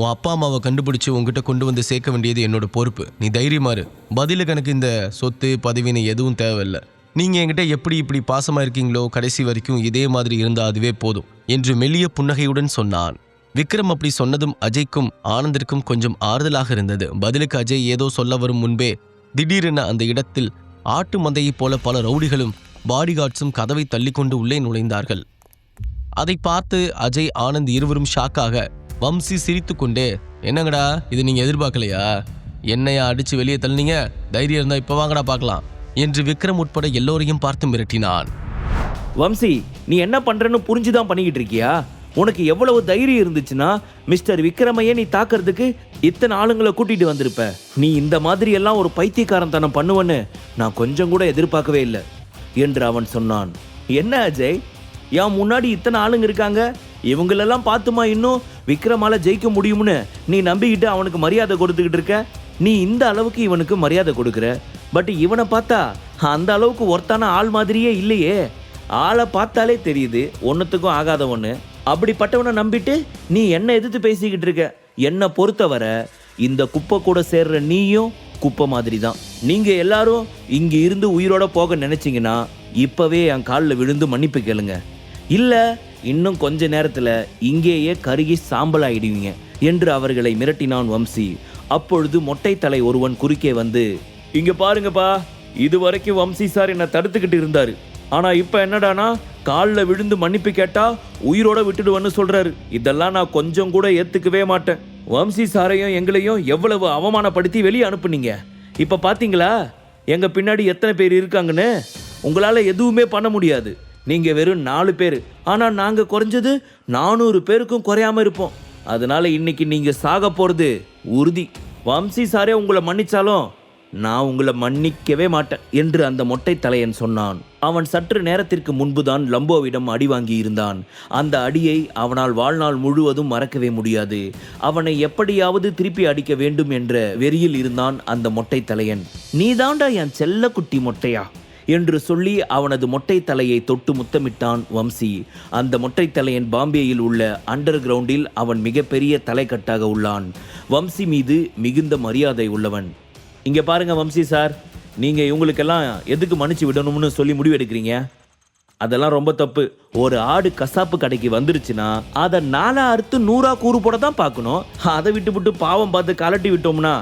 உன் அப்பா அம்மாவை கண்டுபிடிச்சு உங்ககிட்ட கொண்டு வந்து சேர்க்க வேண்டியது என்னோட பொறுப்பு. நீ தைரியமாரு பதிலுக்கு எனக்கு இந்த சொத்து பதவின்னு எதுவும் தேவையில்லை. நீங்கள் என்கிட்ட எப்படி இப்படி பாசமாக இருக்கீங்களோ கடைசி வரைக்கும் இதே மாதிரி இருந்தால் அதுவே போதும் என்று மெல்லிய புன்னகையுடன் சொன்னான். விக்ரம் அப்படி சொன்னதும் அஜய்க்கும் ஆனந்திற்கும் கொஞ்சம் ஆறுதலாக இருந்தது. பதிலுக்கு அஜய் ஏதோ சொல்ல வரும் முன்பே திடீரென அந்த இடத்தில் ஆட்டு மந்தையைப் போல பல ரவுடிகளும் பாடிகார்ட்ஸும் கதவை தள்ளிக்கொண்டு உள்ளே நுழைந்தார்கள். அதை பார்த்து அஜய் ஆனந்த் இருவரும் ஷாக்காக வம்சி சிரித்துக்கொண்டே என்னங்கடா இது நீங்க எதிர்பார்க்கலையா? என்னையா அடிச்சு வெளியே தள்ளினீங்க? தைரியம் இருந்தா இப்ப வாங்கடா பார்க்கலாம் என்று விக்ரம் உட்பட எல்லோரையும் பார்த்து மிரட்டினான். வம்சி நீ என்ன பண்றன்னு புரிஞ்சுதான் பண்ணிக்கிட்டு இருக்கியா? உனக்கு எவ்வளவு தைரியம் இருந்துச்சுன்னா மிஸ்டர் விக்ரமையே நீ தாக்குறதுக்கு இத்தனை ஆளுங்களை கூட்டிட்டு வந்திருப்ப. நீ இந்த மாதிரி எல்லாம் ஒரு பைத்தியக்காரன் தனம் பண்ணுவன்னு நான் கொஞ்சம் கூட எதிர்பார்க்கவே இல்லை என்று அவன் சொன்னான். என்ன அஜய்? என் முன்னாடி இத்தனை ஆளுங்க இருக்காங்க? இவங்களெல்லாம் பார்த்துமா இன்னும்? விக்ரமால ஜெயிக்க முடியும்னு நீ நம்பிக்கிட்டு அவனுக்கு மரியாதை கொடுத்துக்கிட்டு இருக்க? நீ இந்த அளவுக்கு இவனுக்கு மரியாதை கொடுக்குற? பட் இவனை பார்த்தா அந்த அளவுக்கு ஒருத்தான ஆள் மாதிரியே இல்லையே. ஆளை பார்த்தாலே தெரியுது ஒன்றுத்துக்கும் ஆகாத ஒன்று அப்படிப்பட்டவனை நம்பிட்டு நீ என்ன எதிர்த்து பேசிக்கிட்டு இருக்க? என்னை பொறுத்தவரை இந்த குப்பை கூட சேர்ற நீயும் குப்பை மாதிரி தான் நீங்கள் எல்லாரும் இங்கே இருந்து உயிரோட போக நினச்சிங்கன்னா இப்போவே என் காலில் விழுந்து மன்னிப்பு கேளுங்க. இல்லை இன்னும் கொஞ்ச நேரத்தில் இங்கேயே கருகி சாம்பல் ஆயிடுவீங்க என்று அவர்களை மிரட்டினான் வம்சி. அப்பொழுது மொட்டை தலை ஒருவன் குறுக்கே வந்து இங்க பாருங்கப்பா இது வரைக்கும் வம்சி சார் என்னை தடுத்துக்கிட்டு இருந்தாரு. ஆனா இப்ப என்னடானா காலில் விழுந்து மன்னிப்பு கேட்டா உயிரோட விட்டுடுவேன்னு சொல்றாரு. இதெல்லாம் நான் கொஞ்சம் கூட ஏத்துக்கவே மாட்டேன். வம்சி சாரையும் எங்களையும் எவ்வளவு அவமானப்படுத்தி வெளியே அனுப்புனீங்க? இப்ப பாத்தீங்களா எங்க பின்னாடி எத்தனை பேர் இருக்காங்கன்னு? உங்களால எதுவுமே பண்ண முடியாது. நீங்கள் வெறும் நாலு பேர். ஆனால் நாங்கள் குறைஞ்சது நானூறு பேருக்கும் குறையாமல் இருப்போம். அதனால இன்னைக்கு நீங்கள் சாக போகிறது உறுதி. வம்சி சாரே உங்களை மன்னிச்சாலும் நான் உங்களை மன்னிக்கவே மாட்டேன் என்று அந்த மொட்டை தலையன் சொன்னான். அவன் சற்று நேரத்திற்கு முன்புதான் லம்போவிடம் அடி வாங்கி இருந்தான். அந்த அடியை அவனால் வாழ்நாள் முழுவதும் மறக்கவே முடியாது. அவனை எப்படியாவது திருப்பி அடிக்க வேண்டும் என்ற வெறியில் இருந்தான் அந்த மொட்டை தலையன் நீதாண்டா என் செல்ல குட்டி மொட்டையா? என்று சொல்லி அவனது மொட்டை தலையை தொட்டு முத்தமிட்டான் வம்சி. அந்த மொட்டை தலையன் பாம்பேயில் உள்ள அண்டர் கிரவுண்டில் அவன் மிகப்பெரிய தலைக்கட்டாக உள்ளான். வம்சி மீது மிகுந்த மரியாதை உள்ளவன். இங்கே பாருங்க வம்சி சார் நீங்கள் இவங்களுக்கெல்லாம் எதுக்கு மன்னிச்சு விடணும்னு சொல்லி முடிவெடுக்கிறீங்க? அதெல்லாம் ரொம்ப தப்பு. ஒரு ஆடு கசாப்பு கடைக்கு வந்துருச்சுன்னா அதை நாலா அறுத்து நூறா கூறு போட தான் பார்க்கணும். அதை விட்டு விட்டு பாவம் பார்த்து கலட்டி விட்டோம்னா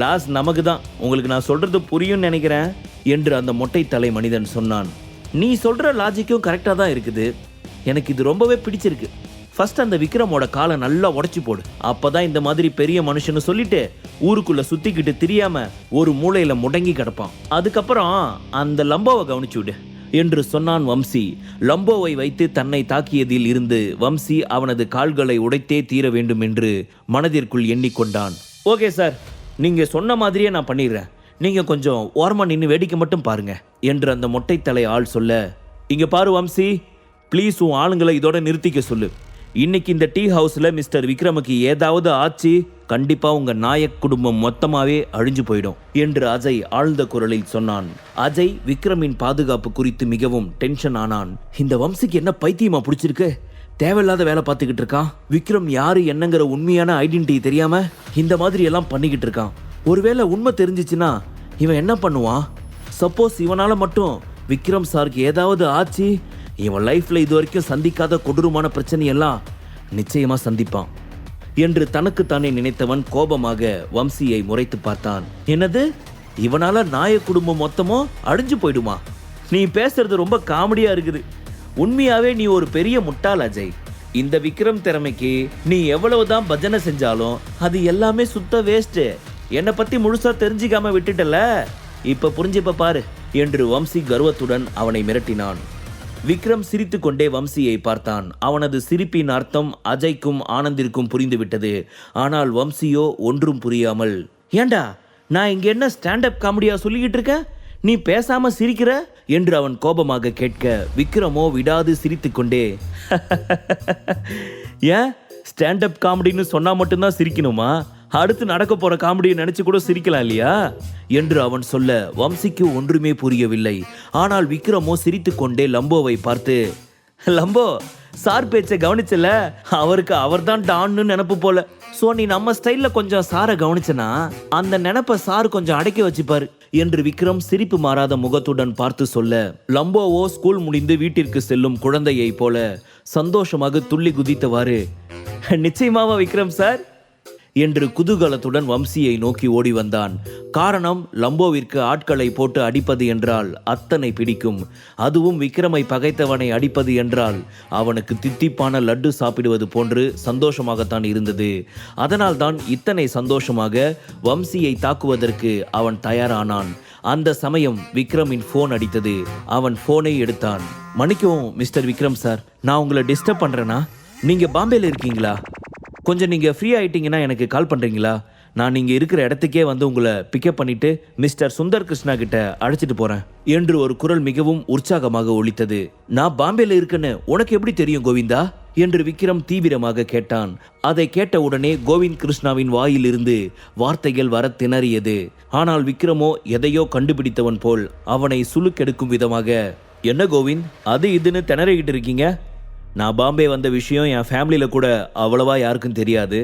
லாஸ் நமக்கு தான். உங்களுக்கு நான் சொல்றது புரியும்னு நினைக்கிறேன். என்று அந்த மொட்டை தலை மனிதன் சொன்னான். நீ சொல்ற லாஜிக்கும் கரெக்டாக தான் இருக்குது. எனக்கு இது ரொம்பவே பிடிச்சிருக்கு. ஃபர்ஸ்ட் அந்த விக்ரமோட காலை நல்லா உடச்சி போடு. அப்பதான் இந்த மாதிரி பெரிய மனுஷன்னு சொல்லிட்டு ஊருக்குள்ள சுத்திக்கிட்டு தெரியாம ஒரு மூலையில முடங்கி கிடப்பான். அதுக்கப்புறம் அந்த லம்போவை கவனிச்சு விடு என்று சொன்னான் வம்சி. லம்போவை வைத்து தன்னை தாக்கியதில் இருந்து வம்சி அவனது கால்களை உடைத்தே தீர வேண்டும் என்று மனதிற்குள் எண்ணிக்கொண்டான். ஓகே சார் நீங்க சொன்ன மாதிரியே நான் பண்ணிடுறேன். நீங்கள் கொஞ்சம் ஓரமாக நின்று வேடிக்கை மட்டும் பாருங்க என்று அந்த மொட்டை தலை ஆள் சொல்ல இங்கே பாரு வம்சி ப்ளீஸ் உன் ஆளுங்களை இதோட நிறுத்திக்க சொல்லு. இன்னைக்கு இந்த டீ ஹவுஸில் மிஸ்டர் விக்ரமுக்கு ஏதாவது ஆச்சு கண்டிப்பாக உங்கள் நாயக் குடும்பம் மொத்தமாகவே அழிஞ்சு போயிடும் என்று அஜய் ஆழ்ந்த குரலில் சொன்னான். அஜய் விக்ரமின் பாதுகாப்பு குறித்து மிகவும் டென்ஷன் ஆனான். இந்த வம்சிக்கு என்ன பைத்தியமா பிடிச்சிருக்கு? தேவையில்லாத வேலை பார்த்துக்கிட்டு இருக்கான். விக்ரம் யாரு என்னங்கிற உண்மையான ஐடென்டிட்டி தெரியாம இந்த மாதிரி எல்லாம் பண்ணிக்கிட்டு இருக்கான். ஒருவேளை உண்மை தெரிஞ்சிச்சுன்னா இவன் என்ன பண்ணுவான்? சப்போஸ் இவனால் மட்டும் விக்ரம் சாருக்கு ஏதாவது ஆச்சு? இவன் லைஃப்பில் இது வரைக்கும் சந்திக்காத கொடூரமான பிரச்சனையெல்லாம் நிச்சயமாக சந்திப்பான். என்று தனக்குத்தானே நினைத்தவன் கோபமாக வம்சியை முறைத்து பார்த்தான். என்னது? இவனால நாய குடும்பம் மொத்தமும் அழிஞ்சு போயிடுமா? நீ பேசுறது ரொம்ப காமெடியா இருக்குது. உண்மையாவே நீ ஒரு பெரிய முட்டாள் அஜய். இந்த விக்ரம் திறமைக்கு நீ எவ்வளவுதான் பஜனை செஞ்சாலும் அது எல்லாமே சுத்த வேஸ்ட்டு என்னை பற்றி முழுசாக தெரிஞ்சிக்காம விட்டுட்டல? இப்போ புரிஞ்சுப்ப பாரு. என்று வம்சி கர்வத்துடன் அவனை மிரட்டினான். விக்ரம் சிரித்துக்கொண்டே வம்சியை பார்த்தான். அவனது சிரிப்பின் அர்த்தம் அஜய்க்கும் ஆனந்திற்கும் புரிந்துவிட்டது. ஆனால் வம்சியோ ஒன்றும் புரியாமல் ஏண்டா நான் இங்கே என்ன ஸ்டாண்டப் காமெடியா சொல்லிக்கிட்டு இருக்கேன் நீ பேசாம சிரிக்கிற? என்று அவன் கோபமாக கேட்க விக்ரமோ விடாது சிரித்துக்கொண்டே ஏன்? ஸ்டாண்டப் காமெடின்னு சொன்னா மட்டும்தான் சிரிக்கணுமா? அடுத்து நடக்க போற காமெடியை நினைச்சு கூட சிரிக்கலாம் இல்லையா? என்று அவன் சொல்ல வம்சிக்கு ஒன்றுமே புரியவில்லை. ஆனால் விக்ரமோ சிரித்துக்கொண்டே லம்போவை பார்த்து லம்போ சார் பேச்சை கவனிச்சல? அவருக்கு அவர்தான் டான்னு நினப்பு போல. ஸோ நீ நம்ம ஸ்டைல்ல கொஞ்சம் சாரை கவனிச்சனா? அந்த நினப்ப சார் கொஞ்சம் அடக்கி வச்சுப்பாரு. என்று விக்ரம் சிரிப்பு மாறாத முகத்துடன் பார்த்து சொல்ல லம்போவோ ஸ்கூல் முடிந்து வீட்டிற்கு செல்லும் குழந்தையைப் போல சந்தோஷமாக துள்ளி குதித்தவாறு. நிச்சயமாவா விக்ரம் சார்? என்று குதூகலத்துடன் வம்சியை நோக்கி ஓடி வந்தான். காரணம் லம்போவிற்கு ஆட்களை போட்டு அடிப்பது என்றால் அத்தனை பிடிக்கும். அதுவும் விக்ரமை பகைத்தவனை அடிப்பது என்றால் அவனுக்கு தித்திப்பான லட்டு சாப்பிடுவது போன்று சந்தோஷமாகத்தான் இருந்தது. அதனால்தான் இத்தனை சந்தோஷமாக வம்சியை தாக்குவதற்கு அவன் தயாரானான். அந்த சமயம் விக்ரமின் ஃபோன் அடித்தது. அவன் ஃபோனை எடுத்தான். மன்னிக்கவும் மிஸ்டர் விக்ரம் சார் நான் உங்களை டிஸ்டர்ப் பண்றேனா? நீங்க பாம்பேல இருக்கீங்களா? கொஞ்சம் நீங்கள் ஃப்ரீ ஆயிட்டீங்கன்னா எனக்கு கால் பண்ணுறீங்களா நான் நீங்கள் இருக்கிற இடத்துக்கே வந்து உங்களை பிக்கப் பண்ணிட்டு மிஸ்டர் சுந்தர் கிருஷ்ணா கிட்ட அழைச்சிட்டு போகிறேன் என்று ஒரு குரல் மிகவும் உற்சாகமாக ஒழித்தது நான் பாம்பேல இருக்கேன்னு உனக்கு எப்படி தெரியும் கோவிந்தா? என்று விக்ரம் தீவிரமாக கேட்டான். அதை கேட்ட உடனே கோவிந்த் கிருஷ்ணாவின் வாயிலிருந்து வார்த்தைகள் வர திணறியது. ஆனால் விக்ரமோ எதையோ கண்டுபிடித்தவன் போல் அவனை சுளுக்கெடுக்கும் விதமாக என்ன கோவிந்த்? அது இதுன்னு திணறிக்கிட்டு இருக்கீங்க? நான் பாம்பே வந்த விஷயம் என் ஃபேமிலியில் கூட அவ்வளவா யாருக்கும் தெரியாது.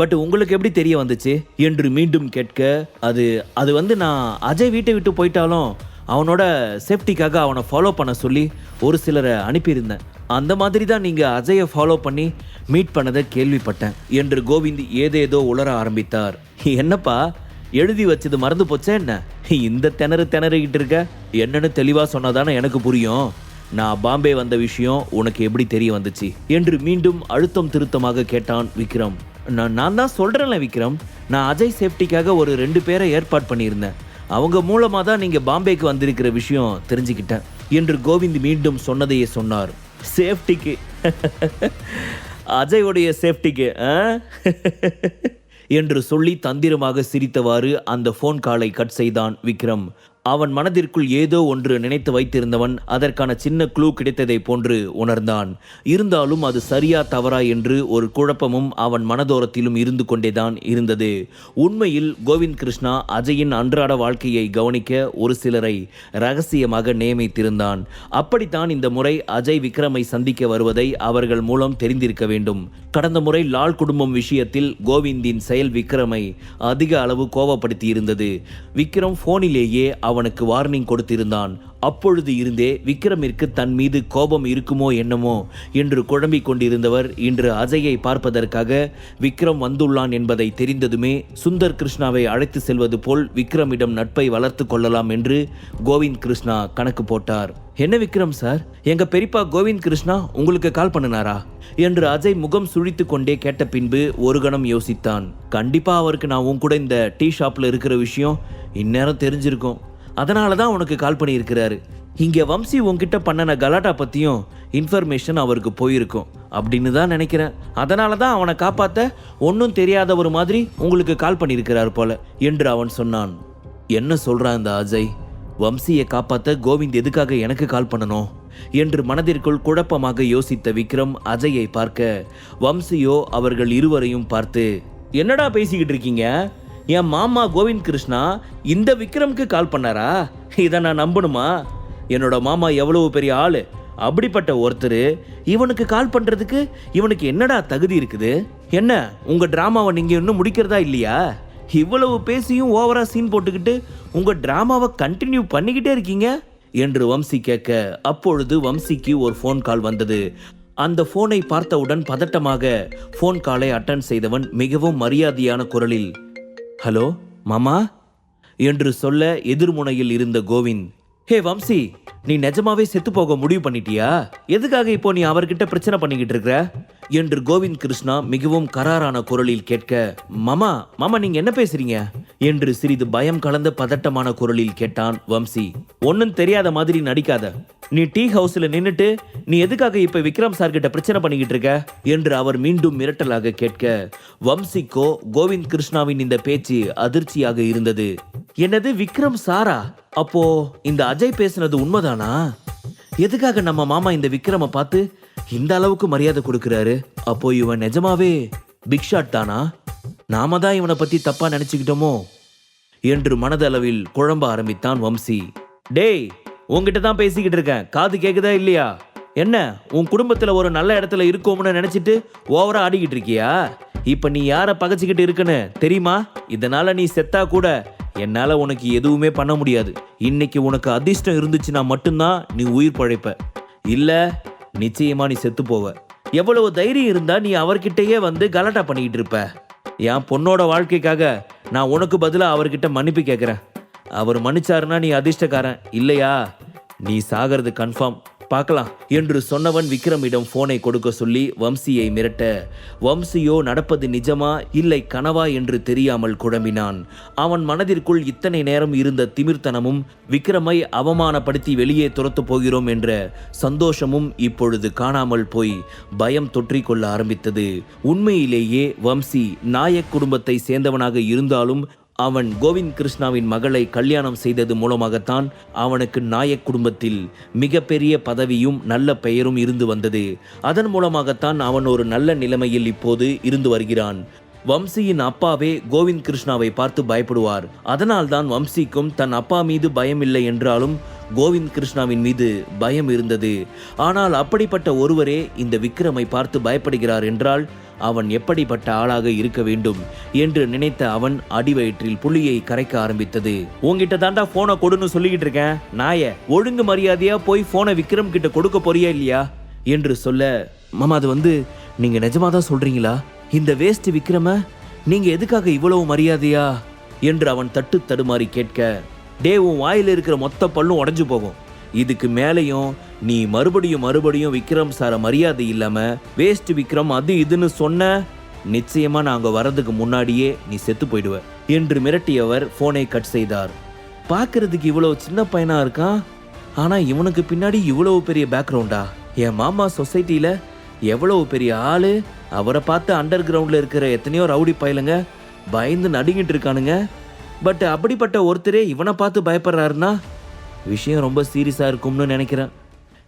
பட் உங்களுக்கு எப்படி தெரிய வந்துச்சு? என்று மீண்டும் கேட்க அது அது வந்து நான் அஜய் வீட்டை விட்டு போயிட்டாலும் அவனோட சேஃப்டிக்காக அவனை ஃபாலோ பண்ண சொல்லி ஒரு சிலரை அனுப்பியிருந்தேன். அந்த மாதிரி தான் நீங்கள் அஜயை ஃபாலோ பண்ணி மீட் பண்ணதை கேள்விப்பட்டேன் என்று கோவிந்த் ஏதேதோ உளர ஆரம்பித்தார். என்னப்பா? எழுதி வச்சது மறந்து போச்சே என்ன? இந்த திணறு திணறிக்கிட்டு இருக்க? என்னன்னு தெளிவாக சொன்னதானே எனக்கு புரியும். நான் பாம்பே வந்த விஷயம் உனக்கு எப்படி தெரிய வந்துச்சு? என்று மீண்டும் அழுத்தம் திருத்தமாக கேட்டான் விக்ரம். நான் நான் தான் சொல்கிறேன்ல விக்ரம். நான் அஜய் சேஃப்டிக்காக ஒரு ரெண்டு பேரை ஏற்பாடு பண்ணியிருந்தேன். அவங்க மூலமாக தான் நீங்கள் பாம்பேக்கு வந்திருக்கிற விஷயம் தெரிஞ்சுக்கிட்டேன் என்று கோவிந்த் மீண்டும் சொன்னதையே சொன்னார். சேஃப்டிக்கு. அஜயோடைய சேஃப்டிக்கு ஆ? என்று சொல்லி தந்திரமாக சிரித்தவாறு அந்த ஃபோன் காலை கட் செய்தான் விக்ரம். அவன் மனதிற்குள் ஏதோ ஒன்று நினைத்து வைத்திருந்தவன் அதற்கான சின்ன க்ளூ கிடைத்ததை போன்று உணர்ந்தான். இருந்தாலும் அது சரியா தவறா என்று ஒரு குழப்பமும் அவன் மனதோரத்திலும் இருந்து கொண்டேதான் இருந்தது. உண்மையில் கோவிந்த் கிருஷ்ணா அஜயின் அன்றாட வாழ்க்கையை கவனிக்க ஒரு சிலரை ரகசியமாக நியமித்திருந்தான். அப்படித்தான் இந்த முறை அஜய் விக்ரமை சந்திக்க வருவதை அவர்கள் மூலம் தெரிந்திருக்க வேண்டும். கடந்த முறை லால் குடும்பம் விஷயத்தில் கோவிந்தின் செயல் விக்ரமை அதிக அளவு கோபப்படுத்தி இருந்தது விக்ரம் போனிலேயே அவனுக்கு வார்னிங் கொடுத்திருந்தான். அப்பொழுது இருந்தே விக்ரமிற்கு தன் மீது கோபம் இருக்குமோ என்னமோ என்று குழம்பிக் கொண்டிருந்தவர் இன்று அஜயை பார்ப்பதற்காக விக்ரம் வந்துள்ளான் என்பதை தெரிந்ததுமே சுந்தர் கிருஷ்ணாவை அழைத்து செல்வது போல் விக்ரமிடம் நட்பை வளர்த்து கொள்ளலாம் என்று கோவிந்த் கிருஷ்ணா கணக்கு போட்டார். என்ன விக்ரம் சார்? எங்க பெரியப்பா கோவிந்த் கிருஷ்ணா உங்களுக்கு கால் பண்ணினாரா? என்று அஜய் முகம் சுழித்து கொண்டே கேட்ட பின்பு ஒரு கணம் யோசித்தான். கண்டிப்பா அவருக்கு நான் உன் கூட இந்த டீ ஷாப்ல இருக்கிற விஷயம் இந்நேரம் தெரிஞ்சிருக்கும். அதனால தான் உனக்கு கால் பண்ணியிருக்கிறாரு. இங்கே வம்சி உங்ககிட்ட பண்ணன கலாட்டா பற்றியும் இன்ஃபர்மேஷன் அவருக்கு போயிருக்கும் அப்படின்னு தான் நினைக்கிறேன். அதனால தான் அவனை காப்பாற்ற ஒன்றும் தெரியாத ஒரு மாதிரி உங்களுக்கு கால் பண்ணியிருக்கிறார் போல என்று அவன் சொன்னான். என்ன சொல்கிறான் இந்த அஜய்? வம்சியை காப்பாற்ற கோவிந்த் எதுக்காக எனக்கு கால் பண்ணணும்? என்று மனதிற்குள் குழப்பமாக யோசித்த விக்ரம் அஜயை பார்க்க வம்சியோ அவர்கள் இருவரையும் பார்த்து என்னடா பேசிக்கிட்டு இருக்கீங்க? என் மாமா கோவிந்த் கிருஷ்ணா இந்த விக்ரம்க்கு கால் பண்ணாரா? இதை நான் நம்பணுமா? என்னோட மாமா எவ்வளவு பெரிய ஆளு? அப்படிப்பட்ட ஒருத்தர் இவனுக்கு கால் பண்ணுறதுக்கு இவனுக்கு என்னடா தகுதி இருக்குது? என்ன உங்கள் ட்ராமாவை நீங்கள் இன்னும் முடிக்கிறதா இல்லையா? இவ்வளவு பேசியும் ஓவரா சீன் போட்டுக்கிட்டு உங்கள் ட்ராமாவை கண்டினியூ பண்ணிக்கிட்டே இருக்கீங்க? என்று வம்சி கேட்க அப்பொழுது வம்சிக்கு ஒரு ஃபோன் கால் வந்தது. அந்த ஃபோனை பார்த்தவுடன் பதட்டமாக ஃபோன் காலை அட்டன் செய்தவன் மிகவும் மரியாதையான குரலில் ஹலோ மாமா? என்று சொல்ல எதிர்முனையில் இருந்த கோவிந்த் ஹே வம்சி நீ நிஜமாவே செத்து போக முடிவு பண்ணிட்டியா? எதுக்காக இப்போ நீ அவர்கிட்ட பிரச்சனை பண்ணிக்கிட்டு இருக்கிற என்று கோவிந்த் கிருஷ்ணா மிகவும் கராரான குரலில் கேட்க மாமா மாமா நீங்க என்ன பேசுறீங்க? என்று சிறிது பயம் கலந்த பதட்டமான குரலில் கேட்டான் வம்சி. ஒன்னும் தெரியாத மாதிரி நடிக்காத. நீ டீ ஹவுஸ்ல நின்னுட்டு நீ எதுக்காக இப்ப விக்ரம் சார் கிட்ட பிரச்சனை பண்ணிக்கிட்டு இருக்க? என்று அவர் மீண்டும் மிரட்டலாக கேட்க வம்சிக்கோ கோவிந்த் கிருஷ்ணாவின் இந்த பேச்சு அதிர்ச்சியாக இருந்தது. என்னது விக்ரம் சாரா? அப்போ இந்த அஜய் பேசுனது உண்மைதானா? எதுக்காக நம்ம மாமா இந்த விக்ரம பார்த்து இந்த அளவுக்கு மரியாதை கொடுக்குறாரு? அப்போ இவன் நிஜமாவே பிக் ஷாட் தானா? நாம தான் இவனை பத்தி தப்பா நினைச்சுக்கிட்டோமோ? என்று மனதளவில் குழம்ப ஆரம்பித்தான் வம்சி. டேய் உங்ககிட்ட தான் பேசிக்கிட்டு இருக்கேன். காது கேக்குதா இல்லையா? என்ன உன் குடும்பத்துல ஒரு நல்ல இடத்துல இருக்கோம்னு நினைச்சிட்டு ஓவரா ஆடிக்கிட்டு இருக்கியா? இப்ப நீ யாரை பகைச்சிக்கிட்டு இருக்குன்னு தெரியுமா? இதனால நீ செத்தா கூட என்னால உனக்கு எதுவுமே பண்ண முடியாது. இன்னைக்கு உனக்கு அதிர்ஷ்டம் இருந்துச்சுன்னா மட்டும்தான் நீ உயிர் பழைப்ப. இல்ல நிச்சயமா நீ செத்து போவ. எவ்வளவு தைரியம் இருந்தா நீ அவர்கிட்டயே வந்து கலாட்டா பண்ணிக்கிட்டு இருப்ப. என் பொண்ணோட வாழ்க்கைக்காக நான் உனக்கு பதிலாக அவர்கிட்ட மன்னிப்பு கேட்குறேன் அவர் மன்னிச்சாருன்னா நீ அதிர்ஷ்டக்காரன். இல்லையா? நீ சாகிறது கன்ஃபார்ம் பார்க்கலாம். என்று சொன்னவன் விக்ரமிடம் போனை கொடுக்க சொல்லி வம்சியை மிரட்ட வம்சியோ நடப்பது நிஜமா? இல்லை கனவா? என்று தெரியாமல் குழம்பினான். அவன் மனதிற்குள் இத்தனை நேரம் இருந்த திமிர்த்தனமும் விக்ரமை அவமானப்படுத்தி வெளியே துரத்தப் போகிறோம் என்ற சந்தோஷமும் இப்பொழுது காணாமல் போய் பயம் தொற்றிக்கொள்ள ஆரம்பித்தது. உண்மையிலேயே வம்சி நாயக் குடும்பத்தை சேர்ந்தவனாக இருந்தாலும் அவன் கோவிந்த் கிருஷ்ணாவின் மகளை கல்யாணம் செய்தது மூலமாகத்தான் அவனுக்கு நாயக் குடும்பத்தில் மிகப்பெரிய பதவியும் நல்ல பெயரும் இருந்து வந்தது. அதன் மூலமாகத்தான் அவன் ஒரு நல்ல நிலைமையில் இப்போது இருந்து வருகிறான். வம்சியின் அப்பாவே கோவிந்த் கிருஷ்ணாவை பார்த்து பயப்படுவார். அதனால்தான் வம்சிக்கும் தன் அப்பா மீது பயம் இல்லை என்றாலும் கோவிந்த் கிருஷ்ணாவின் மீது பயம் இருந்தது. ஆனால் அப்படிப்பட்ட ஒருவரே இந்த விக்ரமை பார்த்து பயப்படுகிறார் என்றால் அவன் எப்படிப்பட்ட ஆளாக இருக்க வேண்டும் என்று நினைத்த அவன் அடிவயிற்றில் புலியை கரைக்க ஆரம்பித்தது. உங்ககிட்ட தாண்டா போனை கொடுன்னு சொல்லிக்கிட்டு இருக்கேன். நாய ஒழுங்கு மரியாதையா போய் போனை விக்ரம் கிட்ட கொடுக்க போறியா இல்லையா? என்று சொல்ல மாமா அது வந்து நீங்க நிஜமா தான் சொல்றீங்களா? இந்த வேஸ்ட் விக்ரம நீங்க எதுக்காக இவ்வளவு மரியாதையா? என்று அவன் தட்டு தடுமாறி கேட்க டே உன் வாயில் இருக்கிற மொத்த பல்லும் உடஞ்சு போகும். இதுக்கு மேலேயும் நீ மறுபடியும் மறுபடியும் விக்ரம் சார மரியாதை இல்லாமல் வேஸ்ட் விக்ரம் அது இதுன்னு சொன்ன நிச்சயமா அங்கே வரதுக்கு முன்னாடியே நீ செத்து போயிடுவ என்று மிரட்டியவர் ஃபோனை கட் செய்தார். பார்க்கறதுக்கு இவ்வளவு சின்ன பையனாக இருக்கான்? ஆனால் இவனுக்கு பின்னாடி இவ்வளவு பெரிய பேக்ரவுண்டா என் மாமா சொசைட்டியில் எவ்வளவு பெரிய ஆள்? அவரை பார்த்து அண்டர் கிரவுண்டில் இருக்கிற எத்தனையோ ரவுடி பயலுங்க பயந்து நடுங்கிட்டு இருக்கானுங்க. பட் அப்படிப்பட்ட ஒருத்தரே இவனை பார்த்து பயப்படுறாருன்னா விஷயம் ரொம்ப சீரியஸாக இருக்கும்னு நினைக்கிறேன்.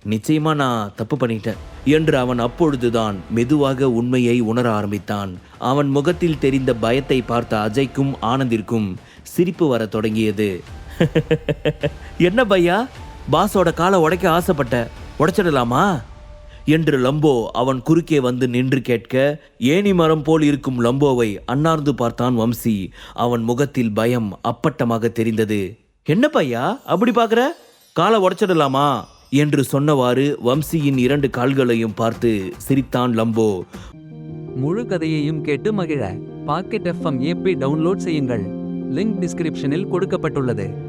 நிச்சயமா நான் தப்பு பண்ணிட்டேன். என்று அவன் அப்பொழுதுதான் மெதுவாக உண்மையை உணர ஆரம்பித்தான். அவன் முகத்தில் தெரிந்த பயத்தை பார்த்த அஜய்க்கும் ஆனந்திற்கும் சிரிப்பு வரத் தொடங்கியது. என்ன பையா? பாஸோட காலை உடைக்க ஆசைப்பட்ட. உடைச்சிடலாமா? என்று லம்போ அவன் குறுக்கே வந்து நின்று கேட்க ஏணி மரம் போல் இருக்கும் லம்போவை அன்னார்ந்து பார்த்தான் வம்சி. அவன் முகத்தில் பயம் அப்பட்டமாக தெரிந்தது. என்ன பையா? அப்படி பார்க்குற? காலை உடச்சிடலாமா? என்று சொன்னவாறு வம்சியின் இரண்டு கால்களையும் பார்த்து சிரித்தான் லம்போ. முழு கதையையும் கேட்டு மகிழ. பாக்கெட் எஃப்எம் ஏபி டவுன்லோட் செய்யுங்கள். லிங்க் டிஸ்கிரிப்ஷனில் கொடுக்கப்பட்டுள்ளது.